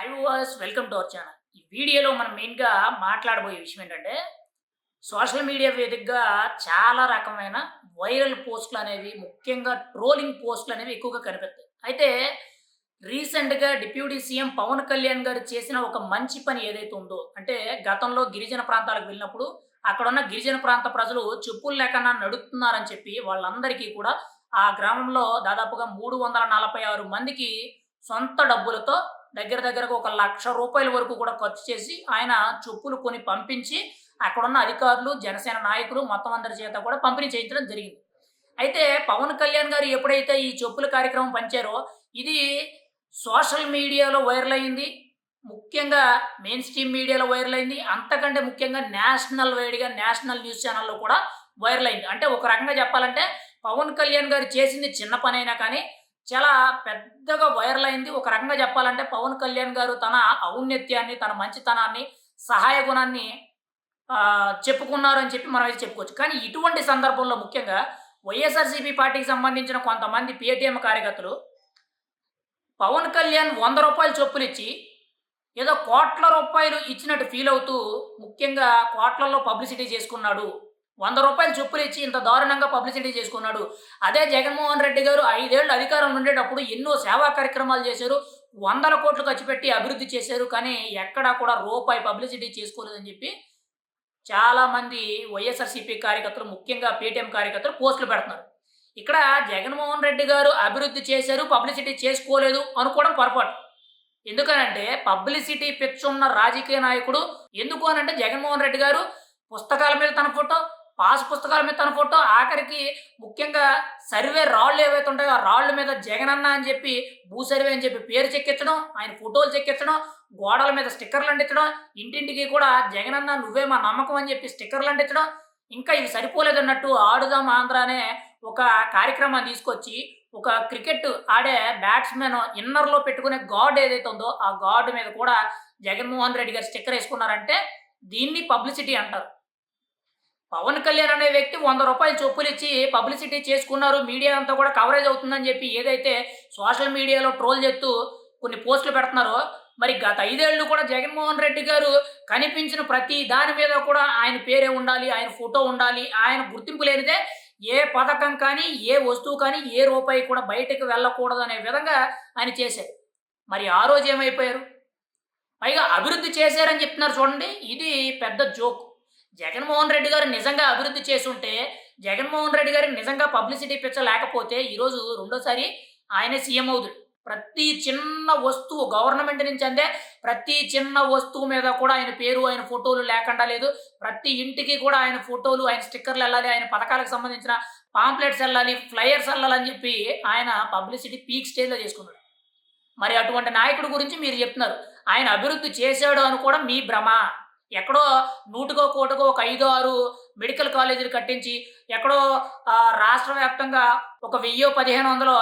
Hi was welcome to our channel ఈ వీడియోలో మనం మెయిన్గా మాట్లాడబోయే విషయం ఏంటంటే సోషల్ మీడియా వేదికగా చాలా రకమైన వైరల్ పోస్టులు అనేవి ముఖ్యంగా ట్రోలింగ్ పోస్టులు అనేవి ఎక్కువగా కనిపిస్తాయి. అయితే రీసెంట్గా డిప్యూటీ సీఎం పవన్ కళ్యాణ్ గారు చేసిన ఒక మంచి పని ఏదైతే ఉందో అంటే గతంలో గిరిజన ప్రాంతాలకు వెళ్ళినప్పుడు అక్కడ ఉన్న గిరిజన ప్రాంత ప్రజలు చెప్పులు లేకుండా నడుస్తున్నారని చెప్పి వాళ్ళందరికీ కూడా ఆ గ్రామంలో దాదాపుగా మూడు వందల నలభై ఆరు మందికి సొంత డబ్బులతో దగ్గర దగ్గరకు ఒక లక్ష రూపాయల వరకు కూడా ఖర్చు చేసి ఆయన చెప్పులు కొని పంపించి అక్కడున్న అధికారులు జనసేన నాయకులు మొత్తం అందరి చేత కూడా పంపిణీ చేయించడం జరిగింది. అయితే పవన్ కళ్యాణ్ గారు ఎప్పుడైతే ఈ చెప్పుల కార్యక్రమం పంచారో ఇది సోషల్ మీడియాలో వైరల్ అయింది. ముఖ్యంగా మెయిన్ స్ట్రీమ్ మీడియాలో వైరల్ అయింది. అంతకంటే ముఖ్యంగా నేషనల్ వైడ్గా నేషనల్ న్యూస్ ఛానల్లో కూడా వైరల్ అయింది. అంటే ఒక రకంగా చెప్పాలంటే పవన్ కళ్యాణ్ గారు చేసింది చిన్న పనైనా కానీ చాలా పెద్దగా వైరల్ అయింది. ఒక రకంగా చెప్పాలంటే పవన్ కళ్యాణ్ గారు తన ఔన్నత్యాన్ని తన మంచితనాన్ని సహాయ గుణాన్ని చెప్పుకున్నారు అని చెప్పి మనం అయితే చెప్పుకోవచ్చు. కానీ ఇటువంటి సందర్భంలో ముఖ్యంగా వైఎస్ఆర్సీపీ పార్టీకి సంబంధించిన కొంతమంది పేటీఎం కార్యకర్తలు పవన్ కళ్యాణ్ వంద రూపాయలు చొప్పులు ఇచ్చి ఏదో కోట్ల రూపాయలు ఇచ్చినట్టు ఫీల్ అవుతూ ముఖ్యంగా కోట్లలో పబ్లిసిటీ చేసుకున్నాడు. వంద రూపాయలు చెప్పులు ఇచ్చి ఇంత దారుణంగా పబ్లిసిటీ చేసుకున్నాడు. అదే జగన్మోహన్ రెడ్డి గారు ఐదేళ్ళు అధికారంలో ఉండేటప్పుడు ఎన్నో సేవా కార్యక్రమాలు చేశారు. వందల కోట్లు ఖర్చు పెట్టి అభివృద్ధి చేశారు. కానీ ఎక్కడా కూడా రూపాయి పబ్లిసిటీ చేసుకోలేదని చెప్పి చాలామంది వైఎస్ఆర్సీపీ కార్యకర్తలు ముఖ్యంగా పేటీఎం కార్యకర్తలు పోస్టులు పెడుతున్నారు. ఇక్కడ జగన్మోహన్ రెడ్డి గారు అభివృద్ధి చేశారు పబ్లిసిటీ చేసుకోలేదు అనుకోవడం పొరపాటు. ఎందుకనంటే పబ్లిసిటీ పిచ్చున్న రాజకీయ నాయకుడు ఎందుకు అనంటే జగన్మోహన్ రెడ్డి గారు పుస్తకాల మీద తన ఫోటో పాస్ పుస్తకాల మీద తన ఫోటో. ఆఖరికి ముఖ్యంగా సర్వే రాళ్ళు ఏవైతే ఉంటాయో ఆ రాళ్ళ మీద జగనన్న అని చెప్పి భూ సర్వే అని చెప్పి పేరు చెక్కించడం ఆయన ఫోటోలు చెక్కించడం గోడల మీద స్టిక్కర్లు అంటించడం ఇంటింటికి కూడా జగనన్న నువ్వే మా నమ్మకం అని చెప్పి స్టిక్కర్లు అంటించడం. ఇంకా ఇవి సరిపోలేదన్నట్టు ఆడుదాం ఆంధ్ర అనే ఒక కార్యక్రమాన్ని తీసుకొచ్చి ఒక క్రికెట్ ఆడే బ్యాట్స్మెన్ ఇన్నర్లో పెట్టుకునే గాడ్ ఏదైతే ఉందో ఆ గాడ్ మీద కూడా జగన్మోహన్ రెడ్డి గారు స్టిక్కర్ వేసుకున్నారంటే దీన్ని పబ్లిసిటీ అంటారు. పవన్ కళ్యాణ్ అనే వ్యక్తి వంద రూపాయలు చొప్పులు ఇచ్చి పబ్లిసిటీ చేసుకున్నారు. మీడియా అంతా కూడా కవరేజ్ అవుతుందని చెప్పి ఏదైతే సోషల్ మీడియాలో ట్రోల్ చేస్తూ కొన్ని పోస్టులు పెడుతున్నారో. మరి గత ఐదేళ్ళు కూడా జగన్మోహన్ రెడ్డి గారు కనిపించిన ప్రతి దాని మీద కూడా ఆయన పేరే ఉండాలి ఆయన ఫోటో ఉండాలి ఆయన గుర్తింపు లేనిదే ఏ పథకం కానీ ఏ వస్తువు కానీ ఏ రూపాయి కూడా బయటకు వెళ్ళకూడదు అనే విధంగా ఆయన చేశారు. మరి ఆ రోజు ఏమైపోయారు? పైగా అభివృద్ధి చేశారని చెప్తున్నారు చూడండి. ఇది పెద్ద జోక్. జగన్మోహన్ రెడ్డి గారు నిజంగా అభివృద్ధి చేసుంటే జగన్మోహన్ రెడ్డి గారికి నిజంగా పబ్లిసిటీ పిచ్చ లేకపోతే ఈరోజు రెండోసారి ఆయనే సీఎం అవుతుంది ప్రతి చిన్న వస్తువు గవర్నమెంట్ నుంచి అందే ప్రతి చిన్న వస్తువు మీద కూడా ఆయన పేరు ఆయన ఫోటోలు లేకుండా లేదు. ప్రతి ఇంటికి కూడా ఆయన ఫోటోలు ఆయన స్టిక్కర్లు వెళ్ళాలి ఆయన పథకాలకు సంబంధించిన పాంప్లెట్స్ వెళ్ళాలి ఫ్లయర్స్ వెళ్ళాలని చెప్పి ఆయన పబ్లిసిటీ పీక్ స్టేజ్లో చేసుకున్నాడు. మరి అటువంటి నాయకుడి గురించి మీరు చెప్తున్నారు. ఆయన అభివృద్ధి చేశాడు అని కూడా మీ భ్రమ. ఎక్కడో నూటికో కోటికో ఒక ఐదో ఆరు మెడికల్ కాలేజీలు కట్టించి ఎక్కడో రాష్ట్ర వ్యాప్తంగా ఒక వెయ్యో పదిహేను వందలో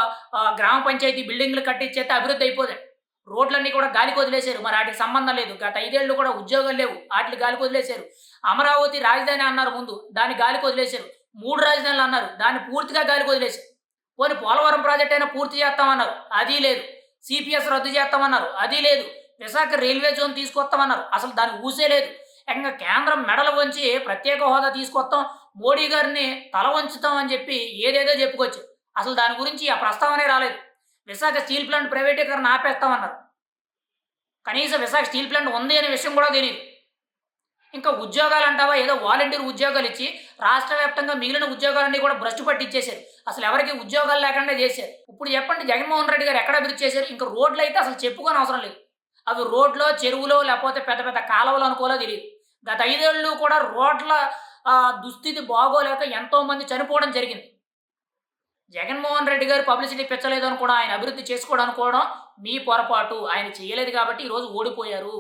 గ్రామ పంచాయతీ బిల్డింగ్లు కట్టించేస్తే అభివృద్ధి అయిపోతాయి రోడ్లన్నీ కూడా గాలికి వదిలేశారు మరి వాటికి సంబంధం లేదు. గత ఐదేళ్ళు కూడా ఉద్యోగాలు లేవు. వాటిని గాలికి వదిలేశారు అమరావతి రాజధాని అన్నారు ముందు. దాన్ని గాలికి వదిలేశారు మూడు రాజధానులు అన్నారు. దాన్ని పూర్తిగా గాలికి వదిలేశారు పోనీ పోలవరం ప్రాజెక్ట్ అయినా పూర్తి చేస్తామన్నారు. అది లేదు. సిపిఎస్ రద్దు చేస్తామన్నారు. అది లేదు. విశాఖ రైల్వే జోన్ తీసుకొస్తామన్నారు. అసలు దాని ఊసేలేదు ఇంకా కేంద్రం మెడలు వంచి ప్రత్యేక హోదా తీసుకొస్తాం. మోడీ గారిని తల వంచుతాం అని చెప్పి ఏదేదో చెప్పుకోవచ్చు అసలు దాని గురించి ఆ ప్రస్తావనే రాలేదు. విశాఖ స్టీల్ ప్లాంట్ ప్రైవేటీకరణ ఆపేస్తామన్నారు. కనీసం విశాఖ స్టీల్ ప్లాంట్ ఉంది అనే విషయం కూడా తెలియదు ఇంకా ఉద్యోగాలు అంటావా? ఏదో వాలంటీర్ ఉద్యోగాలు ఇచ్చి రాష్ట్ర వ్యాప్తంగా మిగిలిన ఉద్యోగాలన్నీ కూడా భ్రష్టు పట్టించేశారు. అసలు ఎవరికి ఉద్యోగాలు లేకుండా చేశారు? ఇప్పుడు చెప్పండి జగన్మోహన్ రెడ్డి గారు ఎక్కడ అభివృద్ధి చేశారు? ఇంకా రోడ్లు అయితే అసలు చెప్పుకొని అవసరం లేదు. అవి రోడ్లో చెరువులో లేకపోతే పెద్ద పెద్ద కాలువలు అనుకోలో తెలియదు గత ఐదేళ్ళు కూడా రోడ్ల దుస్థితి బాగోలేక ఎంతోమంది చనిపోవడం జరిగింది. జగన్మోహన్ రెడ్డి గారు పబ్లిసిటీ పెంచలేదు అనుకోవడం ఆయన అభివృద్ధి చేసుకోవడం అనుకోవడం మీ పొరపాటు. ఆయన చేయలేదు కాబట్టి ఈరోజు ఓడిపోయారు.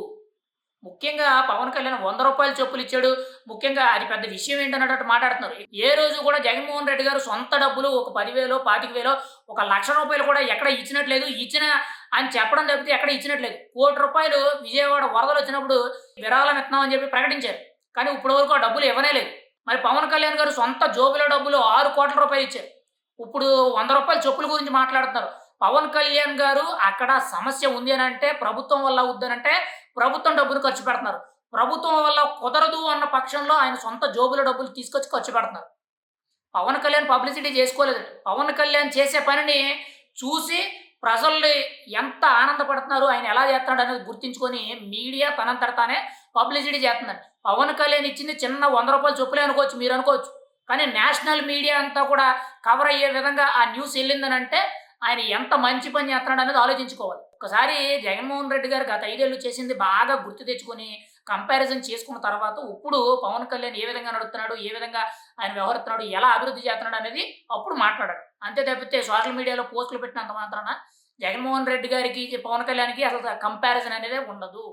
ముఖ్యంగా పవన్ కళ్యాణ్ వంద రూపాయలు చెప్పులు ఇచ్చాడు. ముఖ్యంగా అది పెద్ద విషయం ఏంటన్నట్టు మాట్లాడుతున్నారు. ఏ రోజు కూడా జగన్మోహన్ రెడ్డి గారు సొంత డబ్బులు ఒక పదివేలో పాతిక వేలో ఒక లక్ష రూపాయలు కూడా ఎక్కడ ఇచ్చినట్లేదు. ఇచ్చిన అని చెప్పడం తప్పితే ఎక్కడ ఇచ్చినట్లేదు. కోటి రూపాయలు విజయవాడ వరదలు వచ్చినప్పుడు విరాళం ఇస్తున్నామని చెప్పి ప్రకటించారు. కానీ ఇప్పటి వరకు ఆ డబ్బులు ఇవ్వనే లేదు. మరి పవన్ కళ్యాణ్ గారు సొంత జోబుల డబ్బులు ఆరు కోట్ల రూపాయలు ఇచ్చారు. ఇప్పుడు వంద రూపాయలు చెప్పుల గురించి మాట్లాడుతున్నారు. పవన్ కళ్యాణ్ గారు అక్కడ సమస్య ఉంది అని అంటే ప్రభుత్వం వల్ల వద్దనంటే ప్రభుత్వం డబ్బులు ఖర్చు పెడుతున్నారు. ప్రభుత్వం వల్ల కుదరదు అన్న పక్షంలో ఆయన సొంత జోబుల డబ్బులు తీసుకొచ్చి ఖర్చు పెడుతున్నారు. పవన్ కళ్యాణ్ పబ్లిసిటీ చేసుకోలేదు. పవన్ కళ్యాణ్ చేసే పనిని చూసి ప్రజల్ని ఎంత ఆనందపడుతున్నారు ఆయన ఎలా చేస్తున్నాడు అనేది గుర్తించుకొని మీడియా తనంతట తానే పబ్లిసిటీ చేస్తున్నారు. పవన్ కళ్యాణ్ ఇచ్చింది చిన్న వంద రూపాయలు చొప్పులే అనుకోవచ్చు మీరు అనుకోవచ్చు. కానీ నేషనల్ మీడియా అంతా కూడా కవర్ అయ్యే విధంగా ఆ న్యూస్ వెళ్ళిందని అంటే ఆయన ఎంత మంచి పని చేస్తున్నాడు అనేది ఆలోచించుకోవాలి. ఒకసారి జగన్మోహన్ రెడ్డి గారు గత ఐదేళ్ళు చేసింది బాగా గుర్తు తెచ్చుకొని కంపారిజన్ చేసుకున్న తర్వాత ఇప్పుడు పవన్ కళ్యాణ్ ఏ విధంగా నడుస్తున్నాడు ఏ విధంగా ఆయన వ్యవహరిస్తున్నాడు ఎలా అభివృద్ధి చేస్తున్నాడు అనేది అప్పుడు మాట్లాడాడు. అంతే తప్పితే సోషల్ మీడియాలో పోస్టులు పెట్టినంత మాత్రాన జగన్మోహన్ రెడ్డి గారికి పవన్ కళ్యాణ్కి అసలు కంపారిజన్ అనేది ఉండదు.